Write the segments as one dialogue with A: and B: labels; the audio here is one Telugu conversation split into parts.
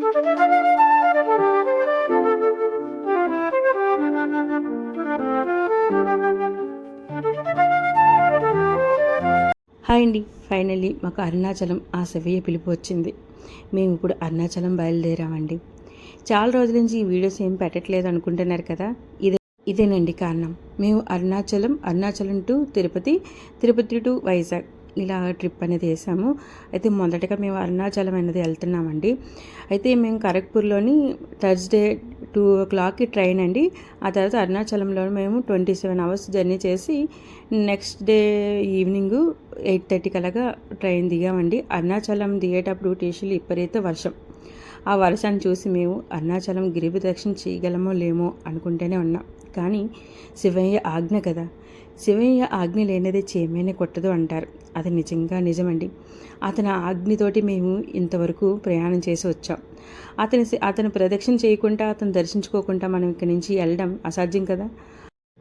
A: హాయ్ అండి. ఫైనల్లీ మాకు అరుణాచలం ఆ శివయ్య పిలుపు వచ్చింది. మేము ఇప్పుడు అరుణాచలం బయలుదేరామండి. చాలా రోజుల నుంచి ఈ వీడియోస్ ఏం పెట్టట్లేదు అనుకుంటున్నారు కదా? ఇదే ఇదేనండి కారణం. మేము అరుణాచలం అరుణాచలం టు తిరుపతి తిరుపతి టు వైజాగ్. ఇలా ట్రిప్ అనేది వేసాము. అయితే మొదటగా మేము అరుణాచలం అనేది వెళ్తున్నామండి. అయితే మేము ఖరగ్పూర్లోని థర్స్డే టూ ఓ క్లాక్కి ట్రైన్ అండి. ఆ తర్వాత అరుణాచలంలో మేము ట్వంటీ సెవెన్ అవర్స్ జర్నీ చేసి next day evening eight thirty కలగా ట్రైన్ దిగామండి. అరుణాచలం దిగేటప్పుడు టీషీలు విపరీత వర్షం. ఆ వర్షాన్ని చూసి మేము అరుణాచలం గిరి ప్రదక్షిణ చేయగలమో లేమో అనుకుంటూనే ఉన్నాం. కానీ శివయ్య ఆజ్ఞ కదా శివయ్య ఆజ్ఞ లేనిదే చేమైనా కొట్టదు అంటారు. అది నిజంగా నిజమండి. అతని ఆజ్ఞతోటి మేము ఇంతవరకు ప్రయాణం చేసి వచ్చాం. అతని అతను ప్రదక్షిణ చేయకుండా అతను దర్శించుకోకుండా మనం ఇక్కడి నుంచి వెళ్ళడం అసాధ్యం కదా?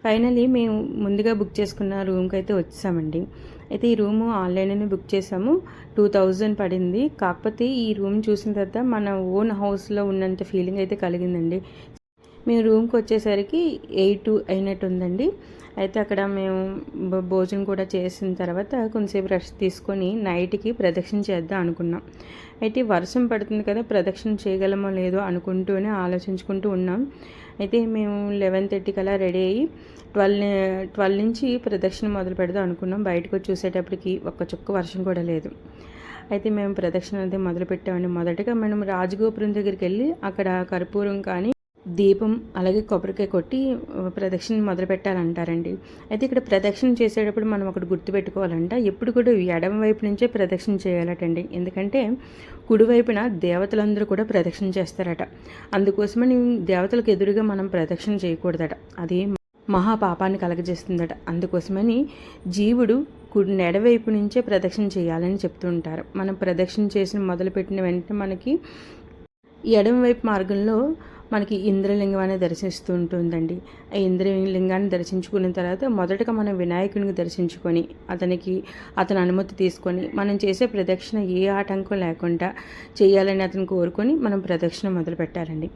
A: ఫైనలీ మేము ముందుగా బుక్ చేసుకున్న రూమ్కి అయితే వచ్చామండి. అయితే ఈ రూము ఆన్లైన్లోనే బుక్ చేసాము టూ థౌజండ్ పడింది. కాకపోతే ఈ రూమ్ చూసిన తర్వాత మన ఓన్ హౌస్లో ఉన్నంత ఫీలింగ్ అయితే కలిగిందండి. మేము రూమ్కి వచ్చేసరికి ఎయిట్ అయినట్టు ఉందండి అయితే అక్కడ మేము భోజనం కూడా చేసిన తర్వాత కొంతసేపు రెస్ట్ తీసుకొని నైట్కి ప్రదక్షిణ చేద్దాం అనుకున్నాం. అయితే వర్షం పడుతుంది కదా ప్రదక్షిణ చేయగలమో లేదో అనుకుంటూనే ఆలోచించుకుంటూ ఉన్నాం. అయితే మేము లెవెన్ థర్టీకి అలా రెడీ అయ్యి ట్వెల్వ్ ట్వెల్వ్ నుంచి ప్రదక్షిణ మొదలు పెడదాం అనుకున్నాం. బయటకు వచ్చి చూసేటప్పటికి ఒక్క చుక్క వర్షం కూడా లేదు. అయితే మేము ప్రదక్షిణ అయితే మొదలు పెట్టామండి మొదటగా మనం రాజగోపురం దగ్గరికి వెళ్ళి అక్కడ కర్పూరం కానీ దీపం అలాగే కొబ్బరికాయ కొట్టి ప్రదక్షిణ మొదలు పెట్టాలంటారండి అయితే ఇక్కడ ప్రదక్షిణ చేసేటప్పుడు మనం ఒకటి గుర్తుపెట్టుకోవాలంట ఎప్పుడు కూడా ఎడమ వైపు నుంచే ప్రదక్షిణ చేయాలటండి. ఎందుకంటే కుడివైపున దేవతలందరూ కూడా ప్రదక్షిణ చేస్తారట. అందుకోసమని దేవతలకు ఎదురుగా మనం ప్రదక్షిణ చేయకూడదట. అది మహాపాపాన్ని కలగజేస్తుందట. అందుకోసమని జీవుడు కుడి నెడవైపు నుంచే ప్రదక్షిణ చేయాలని చెప్తుంటారు మనం ప్రదక్షిణ చేసిన మొదలుపెట్టిన వెంటనే మనకి ఎడమవైపు మార్గంలో మనకి ఇంద్రలింగం అనేది దర్శిస్తూ ఉంటుందండి. ఆ ఇంద్రలింగాన్ని దర్శించుకున్న తర్వాత మొదటగా మనం వినాయకుడిని దర్శించుకొని అతనికి అతని అనుమతి తీసుకొని మనం చేసే ప్రదక్షిణ ఏ ఆటంకం లేకుండా చేయాలని అతను కోరుకొని మనం ప్రదక్షిణ మొదలు పెట్టాలండి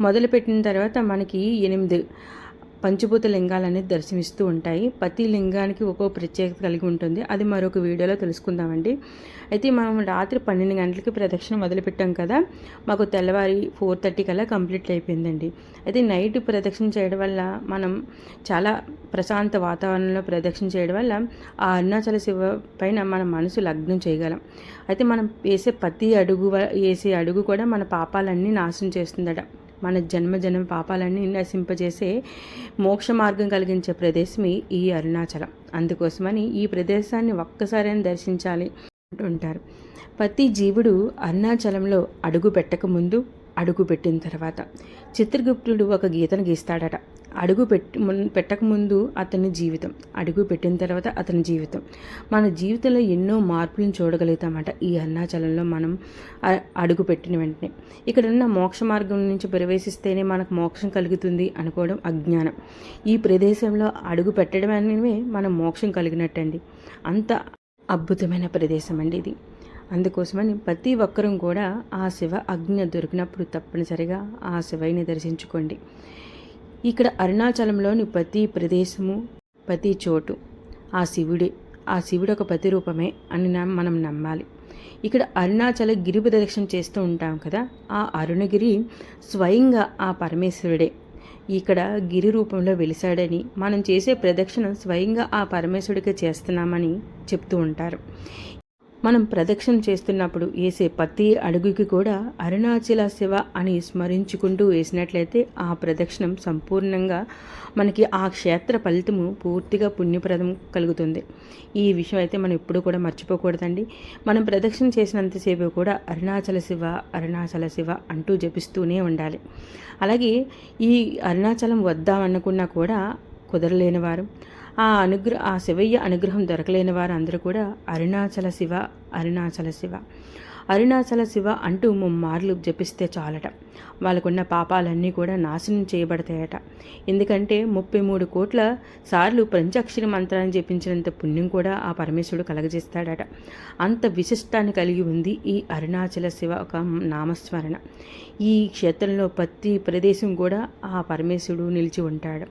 A: మొదలుపెట్టిన తర్వాత మనకి ఎనిమిది పంచభూత లింగాలు అనేది దర్శనమిస్తూ ఉంటాయి. ప్రతి లింగానికి ఒక్కో ప్రత్యేకత కలిగి ఉంటుంది. అది మరొక వీడియోలో తెలుసుకుందామండి. అయితే మనం రాత్రి పన్నెండు గంటలకి ప్రదక్షిణ మొదలుపెట్టాం కదా. మాకు తెల్లవారి ఫోర్ థర్టీ కల్లా కంప్లీట్ అయిపోయిందండి. అయితే నైట్ ప్రదక్షిణ చేయడం వల్ల మనం చాలా ప్రశాంత వాతావరణంలో ప్రదక్షిణ చేయడం వల్ల ఆ అరుణాచల శివ పైన మన మనసు లగ్నం చేయగలం. అయితే మనం వేసే ప్రతి అడుగు వేసే అడుగు కూడా మన పాపాలన్నీ నాశనం చేస్తుందట. మన జన్మ జన్మ పాపాలన్నీ నశింపజేసే మోక్ష మార్గం కలిగించే ప్రదేశమే ఈ అరుణాచలం. అందుకోసమని ఈ ప్రదేశాన్ని ఒక్కసారైనా దర్శించాలి అంటుంటారు. ప్రతి జీవుడు అరుణాచలంలో అడుగు పెట్టకముందు అడుగు పెట్టిన తర్వాత చిత్రగుప్తుడు ఒక గీతను గీస్తాడట. అడుగు పెట్టి పెట్టకముందు అతని జీవితం అడుగు పెట్టిన తర్వాత అతని జీవితం. మన జీవితంలో ఎన్నో మార్పులను చూడగలుగుతామట ఈ అరుణాచలంలో మనం అడుగు పెట్టిన వెంటనే. ఇక్కడున్న మోక్ష మార్గం నుంచి ప్రవేశిస్తేనే మనకు మోక్షం కలుగుతుంది అనుకోవడం అజ్ఞానం. ఈ ప్రదేశంలో అడుగు పెట్టడం అనేవి మనం మోక్షం కలిగినట్టండి. అంత అద్భుతమైన ప్రదేశం అండి ఇది. అందుకోసమని ప్రతి ఒక్కరూ కూడా ఆ శివ అగ్ని దొరికినప్పుడు తప్పనిసరిగా ఆ శివైని దర్శించుకోండి. ఇక్కడ అరుణాచలంలోని ప్రతి ప్రదేశము ప్రతి చోటు ఆ శివుడే. ఆ శివుడు ఒక ప్రతిరూపమే అని మనం నమ్మాలి. ఇక్కడ అరుణాచల గిరి ప్రదక్షిణ చేస్తూ ఉంటాం కదా ఆ అరుణగిరి స్వయంగా ఆ పరమేశ్వరుడే. ఇక్కడ గిరి రూపంలో వెలిశాడని మనం చేసే ప్రదక్షిణ స్వయంగా ఆ పరమేశ్వరుడికి చేస్తున్నామని చెప్తూ ఉంటారు. మనం ప్రదక్షిణ చేస్తున్నప్పుడు వేసే ప్రతి అడుగుకి కూడా అరుణాచల శివ అని స్మరించుకుంటూ వేసినట్లయితే ఆ ప్రదక్షిణం సంపూర్ణంగా మనకి ఆ క్షేత్ర ఫలితము పూర్తిగా పుణ్యప్రదం కలుగుతుంది. ఈ విషయం అయితే మనం ఎప్పుడూ కూడా మర్చిపోకూడదండి. మనం ప్రదక్షిణ చేసినంతసేపు కూడా అరుణాచల శివ అరుణాచల శివ అంటూ జపిస్తూనే ఉండాలి. అలాగే ఈ అరుణాచలం వద్దామనుకున్నా కూడా కుదరలేని వారు. ఆ అనుగ్రహ ఆ శివయ్య అనుగ్రహం దొరకలేని వారందరూ కూడా అరుణాచల శివ అరుణాచల శివ. అరుణాచల శివ అంటూ ముమ్మార్లు జపిస్తే చాలట. వాళ్ళకున్న పాపాలన్నీ కూడా నాశనం చేయబడతాయట. ఎందుకంటే ముప్పై మూడు కోట్ల సార్లు పంచాక్షరి మంత్రాన్ని జపించినంత పుణ్యం కూడా ఆ పరమేశ్వరుడు కలగజేస్తాడట. అంత విశిష్టాన్ని కలిగి ఉంది ఈ అరుణాచల శివ ఒక నామస్మరణ. ఈ క్షేత్రంలో ప్రతి ప్రదేశం కూడా ఆ పరమేశ్వరుడు నిలిచి ఉంటాడు.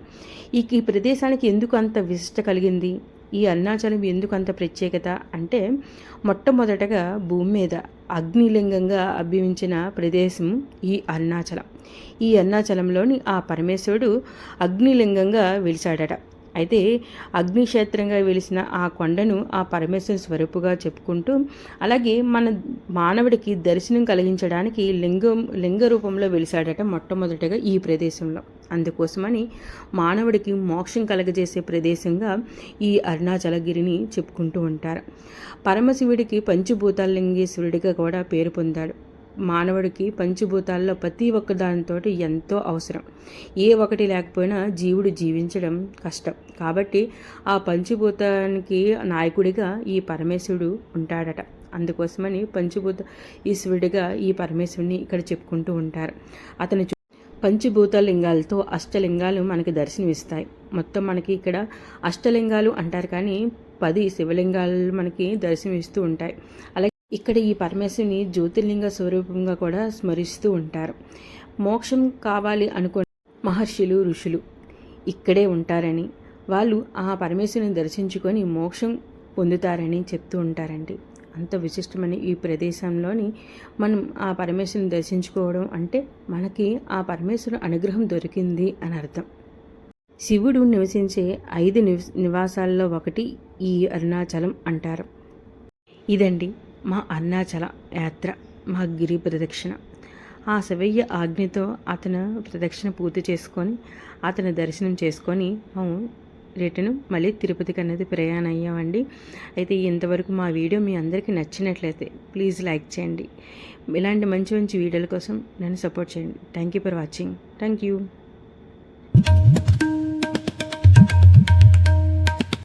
A: ఈ ఈ ప్రదేశానికి ఎందుకు అంత విశిష్ట కలిగింది? ఈ అరుణాచలం ఎందుకు అంత ప్రత్యేకత? అంటే మొట్టమొదటగా భూమి మీద అగ్నిలింగంగా అభివించిన ప్రదేశం ఈ అరుణాచలం. ఈ అరుణాచలంలోని ఆ పరమేశ్వరుడు అగ్నిలింగంగా వెలిచాడట అయితే అగ్నిక్షేత్రంగా వెలిసిన ఆ కొండను ఆ పరమేశ్వర స్వరూపుగా చెప్పుకుంటూ అలాగే మన మానవుడికి దర్శనం కలిగించడానికి లింగం లింగ రూపంలో వెలిసాడట మొట్టమొదటగా ఈ ప్రదేశంలో. అందుకోసమని మానవుడికి మోక్షం కలగజేసే ప్రదేశంగా ఈ అరుణాచలగిరిని చెప్పుకుంటూ ఉంటారు. పరమశివుడికి పంచభూతాలింగేశ్వరుడిగా కూడా పేరు పొందాడు. మానవుడికి పంచభూతాల్లో ప్రతి ఒక్క దానితో ఎంతో అవసరం. ఏ ఒకటి లేకపోయినా జీవుడు జీవించడం కష్టం. కాబట్టి ఆ పంచభూతానికి నాయకుడిగా ఈ పరమేశ్వరుడు ఉంటాడట. అందుకోసమని పంచభూత ఈశ్వరుడిగా ఈ పరమేశ్వరుని ఇక్కడ చెప్పుకుంటూ ఉంటారు. అతను పంచభూత లింగాలతో అష్టలింగాలు మనకి దర్శనమిస్తాయి. మొత్తం మనకి ఇక్కడ అష్టలింగాలు అంటారు కానీ పది శివలింగాలు మనకి దర్శనమిస్తూ ఉంటాయి. అలాగే ఇక్కడ ఈ పరమేశ్వరిని జ్యోతిర్లింగ స్వరూపంగా కూడా స్మరిస్తూ ఉంటారు. మోక్షం కావాలి అనుకున్న మహర్షులు ఋషులు ఇక్కడే ఉంటారని వాళ్ళు ఆ పరమేశ్వరిని దర్శించుకొని మోక్షం పొందుతారని చెప్తూ ఉంటారండి. అంత విశిష్టమైన ఈ ప్రదేశంలోని మనం ఆ పరమేశ్వరుని దర్శించుకోవడం అంటే మనకి ఆ పరమేశ్వరు అనుగ్రహం దొరికింది అని అర్థం. శివుడు నివసించే ఐదు నివాసాల్లో ఒకటి ఈ అరుణాచలం అంటారు. ఇదండి మా అరుణాచల యాత్ర మా గిరి ప్రదక్షిణ. ఆ శివయ్య ఆజ్ఞతో అతను ప్రదక్షిణ పూర్తి చేసుకొని అతని దర్శనం చేసుకొని మేము రిటర్న్ మళ్ళీ తిరుపతికి అనేది ప్రయాణం అయ్యామండి అయితే ఇంతవరకు మా వీడియో మీ అందరికీ నచ్చినట్లయితే ప్లీజ్ లైక్ చేయండి. ఇలాంటి మంచి మంచి వీడియోల కోసం నన్ను సపోర్ట్ చేయండి. Thank you for watching. Thank you